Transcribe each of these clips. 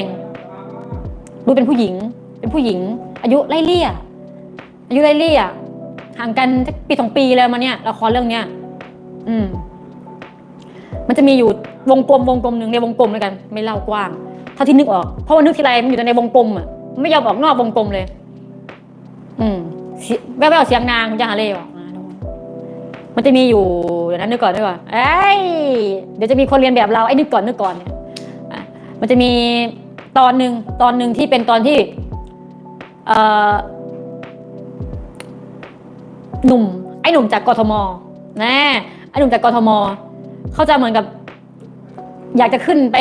ง ดูเป็นผู้หญิง เป็นผู้หญิง อายุไล่เลี่ย อายุไล่เลี่ย ห่างกันสักปีสองปีแล้วมาเนี่ยละครเรื่องเนี้ย อืม มันจะมีอยู่วงกลมวงกลมหนึ่งในวงกลมเลยกัน ไม่เล่ากว้างเท่าที่นึกออก เพราะว่านึกทีไรมันอยู่ในวงกลมอะ ไม่ยอมออกนอกวงกลมเลย อืมแววๆเสียงนางคุณจะหาเล่ยออกมันจะมีอยู่เดี๋ยวนั้นนึกก่อนนึกก่อนเอ้ยเดี๋ยวจะมีคนเรียนแบบเราไอ้นึกก่อนนึกก่อนเนี่ยมันจะมี ตอนหนึ่งตอนหนึ่งที่เป็นตอนที่หนุ่ม ไอ้หนุ่มจากกทมนะไอ้หนุ่มจากกทมเขาจะเหมือนกับ อยากจะขึ้นไป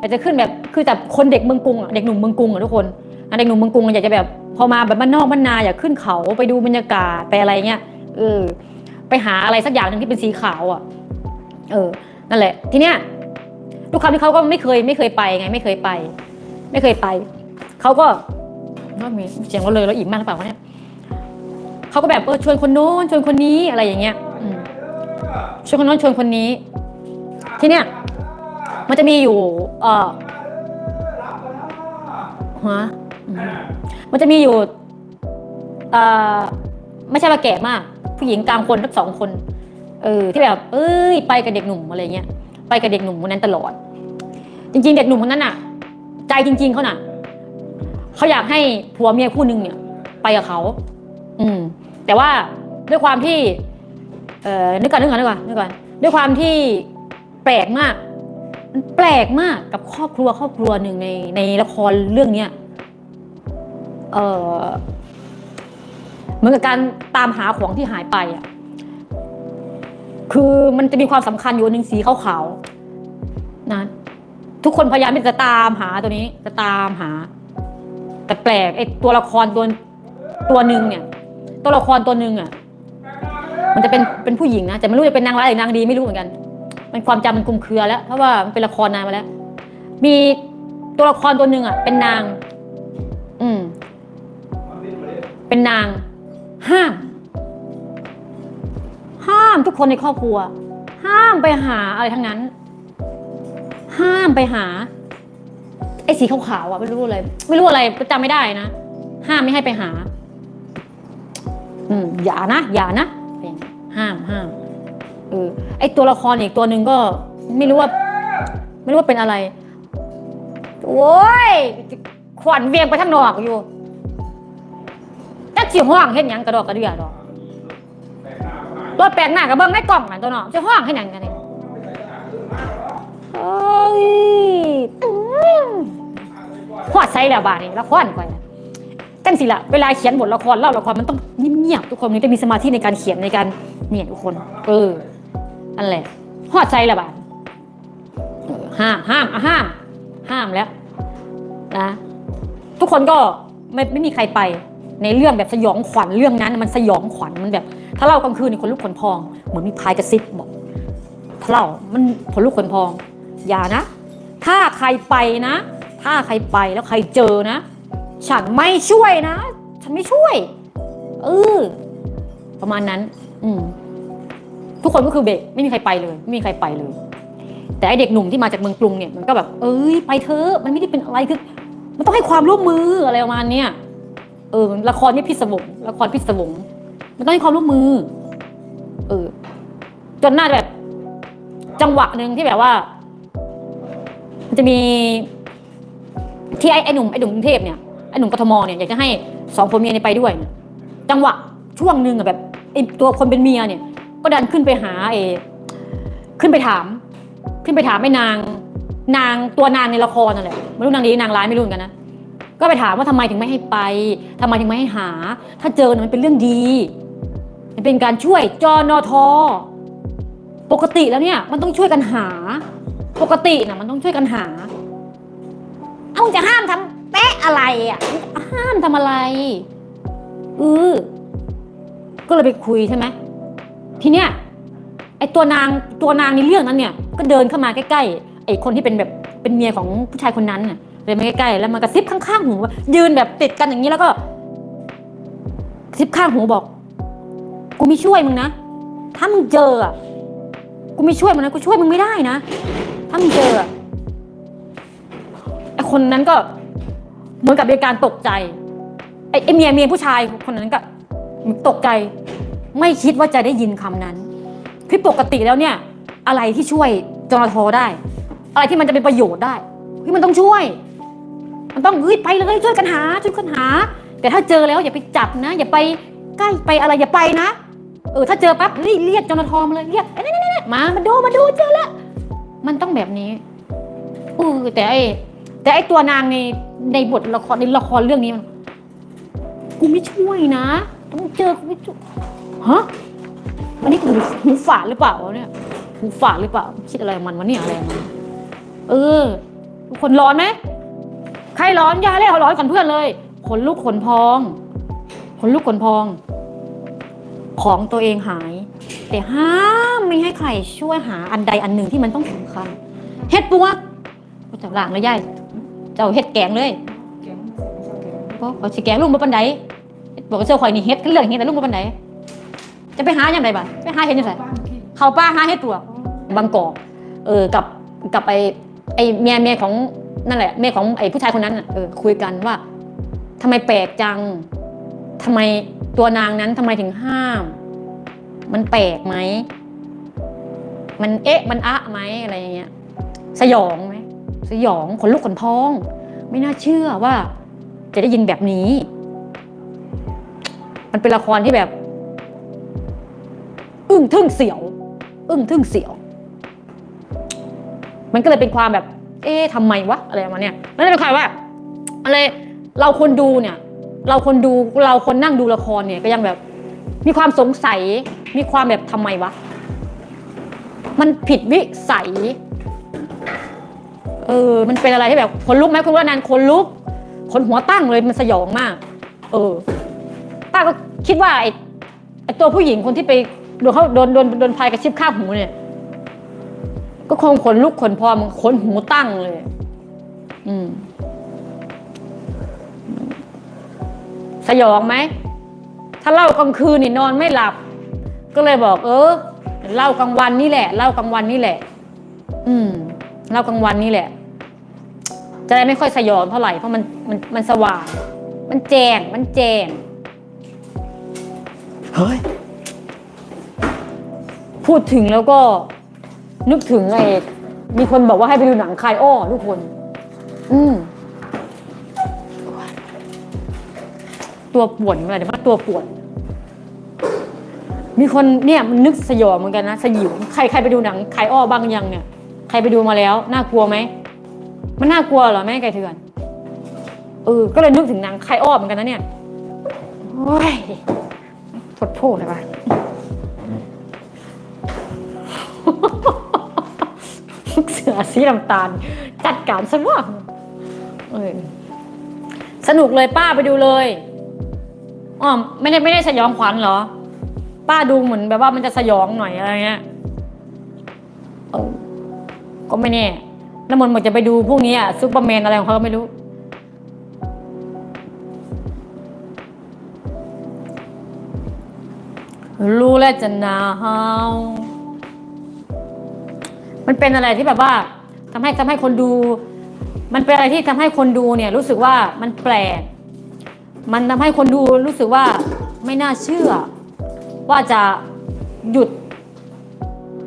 อยากจะขึ้นแบบคือแต่คนเด็กเมืองกรุงเด็กหนุ่มเมืองกรุงอะทุกคนอะเด็กหนุ่มเมืองกรุงอะอยากจะแบบ พอมาแบบบ้านนอกบ้านนาอยากขึ้นเขาไปดูบรรยากาศไปอะไรเงี้ยเออไปหาอะไรสักอย่างหนึ่งที่เป็นสีขาวอะ เออ นั่นแหละ ทีเนี้ยทุกครั้งที่เขาก็ไม่เคยไม่เคยไปไง ไม่เคยไป ไม่เคยไป เขาก็ว่ามีเสียงเราเลยเราอิ่มมากหรือเปล่าวะเนี่ยเขาก็แบบเออชวนคนโน้นชวนคนนี้อะไรอย่างเงี้ยอืมชวนคนโน้นชวนคนนี้ ที่เนี้ยมันจะมีอยู่ เออฮะอืมมันจะมีอยู่เออไม่ใช่ว่าแก่มาก ผู้หญิงกลางคนทั้งสองคน เออ ที่แบบ เอ้ย ไปกับเด็กหนุ่มอะไรเงี้ย ไปกับเด็กหนุ่มคนนั้นตลอด จริง ๆ เด็กหนุ่มคนนั้นอะ ใจจริง ๆเขาน่ะเขาอยากให้ผัวเมียคู่หนึ่งเนี่ย ไปกับเขาอืม แต่ว่าด้วยความที่ เอ่อนึกก่อนนึกก่อนนึกก่อนนึกก่อนด้วยความที่แปลกมากมันแปลกมากกับครอบครัวครอบครัวหนึ่งในในละครเรื่องเนี้ยเออเหมือนกับการตามหาของที่หายไปอะคือมันจะมีความสำคัญอยู่หนึ่งสีขาวๆนะ ทุกคนพยายามที่จะตามหาตัวนี้จะตามหา แต่แปลกไอ้ตัวละครตัวตัวหนึ่งเนี่ย ตัวละครตัวหนึ่งอะ มันจะเป็นเป็นผู้หญิงนะแต่ไม่รู้จะเป็นนางร้ายหรือนางดีไม่รู้เหมือนกัน มันความจำมันคลุมเครือแล้วเพราะว่ามันเป็นละครนานมาแล้ว มีตัวละครตัวหนึ่งอะ เป็นนาง อืม เป็นนาง ห้าม ห้ามทุกคนในครอบครัว ห้ามไปหาอะไรทั้งนั้น ห้ามไปหา ไอ้สีขาวๆอะไม่รู้อะไรไม่รู้อะไรจำไม่ได้นะ ห้ามไม่ให้ไปหา อืมอย่านะอย่านะห้ามห้ามเออไอตัวละครอีกตัวหนึ่งก็ ไม่รู้ว่า ไม่รู้ว่าเป็นอะไรโอ้ยขวัญเวียงไปทั้งนอกอยู่จักสิห้องเห็นยังกระดอกกระเดือดอกรถแปลกหน้ากับเบิ้งในกล่องนั่ตัวเนาะจะห้องเห็นยังกันนี่ เอ้ยอื้อหัวใส่แล้วบาดนี้ละครก่อนจังสิละเวลาเขียนบทละครเล่าละครมันต้องเงียบๆทุกคนมันจะมีสมาธิในการเขียนในการเนี่ยทุกคน เอออันแหละหัวใจละบาดห้ามห้ามอะห้าม ห้ามแล้วนะทุกคนก็ไม่ไม่มีใครไปในเรื่องแบบสยองขวัญเรื่องนั้น มันสยองขวัญมันแบบ ถ้าเล่ากลางคืนนี่คนลุกขนพอง เหมือนมีพายกระซิบบอกถ้าเล่ามันขนลุกขนพอง อย่านะ ถ้าใครไปนะ ถ้าใครไปแล้วใครเจอนะ ฉันไม่ช่วยนะ ฉันไม่ช่วย เออประมาณนั้น อืมทุกคนก็คือเบรกไม่มีใครไปเลย ไม่มีใครไปเลย แต่ไอเด็กหนุ่มที่มาจากเมืองกรุงเนี่ยมันก็แบบ เอ้ยไปเถอะมันไม่ได้เป็นอะไรคือมันต้องให้ความร่วมมืออะไรประมาณเนี้ยเออละครนี่พิศวงละครพิศวงมันต้องให้ความร่วมมือ เออ จนน่าแบบ จังหวะหนึ่งที่แบบว่า มันจะมีที่ไอ้ไอ้หนุ่มไอ้หนุ่มกรุงเทพเนี่ยไอ้หนุ่มกทมเนี่ยอยากจะให้สองผัวเมียเนี่ยไปด้วย จังหวะช่วงหนึ่งอะแบบไอ้ตัวคนเป็นเมียเนี่ย ก็ดันขึ้นไปหาเอขึ้นไปถาม ขึ้นไปถามไอ้นาง นางตัวนางในละครนั่นแหละไม่รู้นางดีนางร้ายไม่รู้กันนะก็ไปถามว่าทำไมถึงไม่ให้ไปทำไมถึงไม่ให้หา ถ้าเจอเนี่ยมันเป็นเรื่องดี มันเป็นการช่วยจนทปกติแล้วเนี่ย มันต้องช่วยกันหา ปกตินะมันต้องช่วยกันหา เอ้าจะห้ามทำแปะอะไรอะ ห้ามทำอะไรเออก็เลยไปคุยใช่ไหมทีเนี้ยไอตัวนางตัวนางในเรื่องนั้นเนี่ย ก็เดินเข้ามาใกล้ๆไอคนที่เป็นแบบเป็นเมียของผู้ชายคนนั้นน่ะเดินมาใกล้ๆแล้วมันกระซิบข้างๆหูว่ายืนแบบติดกันอย่างนี้แล้วก็กระซิบข้างหูบอก กูไม่ช่วยมึงนะถ้ามึงเจออะกูไม่ช่วยมึงนะกูช่วยมึงไม่ได้นะามึงเจอไอคนนั้นก็เหมือนกับมีการตกใจไอไอเมียเมียผู้ชายคนนั้นก็ตกใจ ไม่คิดว่าจะได้ยินคำนั้นคือปกติแล้วเนี่ย อะไรที่ช่วยจรทได้ อะไรที่มันจะเป็นประโยชน์ได้ที่มันต้องช่วย มันต้องเฮ้ยไปเลยช่วยกันหาช่วยกันหา แต่ถ้าเจอแล้วอย่าไปจับนะ อย่าไปใกล้ไปอะไรอย่าไปนะ เออถ้าเจอปั๊บเฮ้ยเรียกจรทมาเลยเรียกเอ้ยนี่ๆๆมามาดูมาดูเจอแล้ว มันต้องแบบนี้เออแต่ไอ้แต่ไอ้ตัวนางในในบทละครในละครเรื่องนี้มันกูไม่ช่วยนะ ต้องเจอกูไม่ช่วยฮะอันนี้กูหูฝาดหรือเปล่าเนี่ยหูฝาดหรือเปล่า คิดอะไรมันวะเนี่ยอะไรมันเออทุกคนร้อนไหมใครร้อนยาเลยเอาร้อนก่อนเพื่อนเลยขนลุกขนพองขนลุกขนพอง ของตัวเองหาย แต่ห้ามไม่ให้ใครช่วยหาอันใดอันหนึ่งที่มันต้องสำคัญเฮ็ดปวกเจะล่างเลยยายเจ้าเฮ็ดแกงเลยแกงไม่ชอบแกงเพราะเขาสิแกงลุงมาปันไดบอกว่าเจ้าข่อยนี่เฮ็ดเรื่องเฮ็ดแต่ลุงมาปันไดจะไปหาอย่างไรบ้างไปหาเฮ็ดยังไงเขาป้าหาเฮ็ดปวกบางกอกเออกับกับไอไอเมียเมียของนั่นแหละเมียของไอผู้ชายคนนั้นเออคุยกันว่าทำไมแปลกจัง ทำไมตัวนางนั้นทำไมถึงห้าม มันแปลกไหม มันเอ๊ะ มันอะไหมอะไรอย่างเงี้ย สยองไหม สยองขนลุกขนพอง ไม่น่าเชื่อว่า จะได้ยินแบบนี้ มันเป็นละครที่แบบ อึ้งทึ่งเสียว อึ้งทึ่งเสียว มันก็เลยเป็นความแบบ เอ๊ะทำไมวะ อะไรมาเนี้ยมันเลยเป็นความว่าอะไรเราคนดูเนี่ย เราคนดูเราคนนั่งดูละครเนี่ยก็ยังแบบ มีความสงสัย มีความแบบทำไมวะ มันผิดวิสัย เออ มันเป็นอะไรที่แบบคนลุกไหมคุณว่านันคนลุก คนหัวตั้งเลยมันสยองมาก เออป้าก็คิดว่าไอ้ไอ้ตัวผู้หญิงคนที่ไปโดนเขาโดนโดนโดนพายกระชิบข้างหูเนี่ย ก็คงขนลุกขนพองขนหูตั้งเลย อืม สยองไหม ถ้าเล่ากลางคืนนี่นอนไม่หลับ ก็เลยบอก เออเล่ากลางวันนี่แหละเล่ากลางวันนี่แหละ อืมเล่ากลางวันนี่แหละ จะได้ไม่ค่อยสยองเท่าไหร่เพราะมันมันมันสว่าง มันแจ้งมันแจ้งเฮ้ยพูดถึงแล้วก็นึกถึงไอ้มีคนบอกว่าให้ไปดูหนังคายอ้อทุกคน อืม ตัวปวดอะไรเดี๋ยวว่าตัวปวดมีคนเนี่ยมันนึกสยองเหมือนกันนะสยิวใครใครไปดูหนังใครอ้อบ้างยังเนี่ย ใครไปดูมาแล้วน่ากลัวไหมมันน่ากลัวเหรอแม่ไก่เถื่อนเออก็เลยนึกถึงหนังใครอ้อเหมือนกันนะเนี่ยโอ้ยทดโทษเลยปะเสือสีน้ำตาล จัดการซะว่าเออสนุกเลยป้าไปดูเลย อ๋อไม่ได้ไม่ได้สยองขวัญเหรอ ป้าดูเหมือนแบบว่ามันจะสยองหน่อยอะไรเงี้ยเออก็ไม่แน่น้ำมนต์บอกจะไปดูพวกนี้อะซูเปอร์แมนอะไรของเขาก็ไม่รู้ รู้แล้วจะหนาวมันเป็นอะไรที่แบบว่าทำให้ทำให้คนดู มันเป็นอะไรที่ทำให้คนดูเนี่ย รู้สึกว่ามันแปลก มันทำให้คนดูรู้สึกว่าไม่น่าเชื่อ ว่าจะหยุด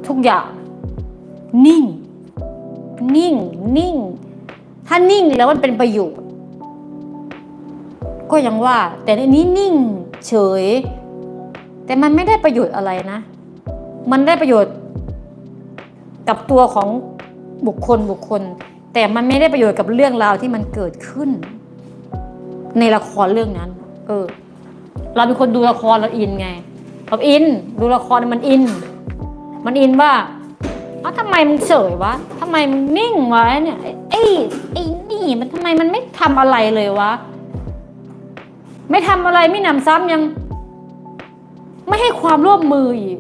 ทุกอย่าง นิ่ง นิ่ง นิ่ง ถ้านิ่งแล้วมันเป็นประโยชน์ก็ยังว่า แต่ในนี้นิ่งเฉย แต่มันไม่ได้ประโยชน์อะไรนะ มันได้ประโยชน์กับตัวของบุคคลบุคคล แต่มันไม่ได้ประโยชน์กับเรื่องราวที่มันเกิดขึ้น ในละครเรื่องนั้น เออ เราเป็นคนดูละครเราอินไงเราอิน ดูละครมันอิน มันอินว่าเอ้าทำไมมึงเฉยวะทำไมมึงนิ่งวะเนี่ยไอ้ไอ้นี่มันทำไมมันไม่ทำอะไรเลยวะ ไม่ทำอะไรไม่หนำซ้ำยัง ไม่ให้ความร่วมมืออีก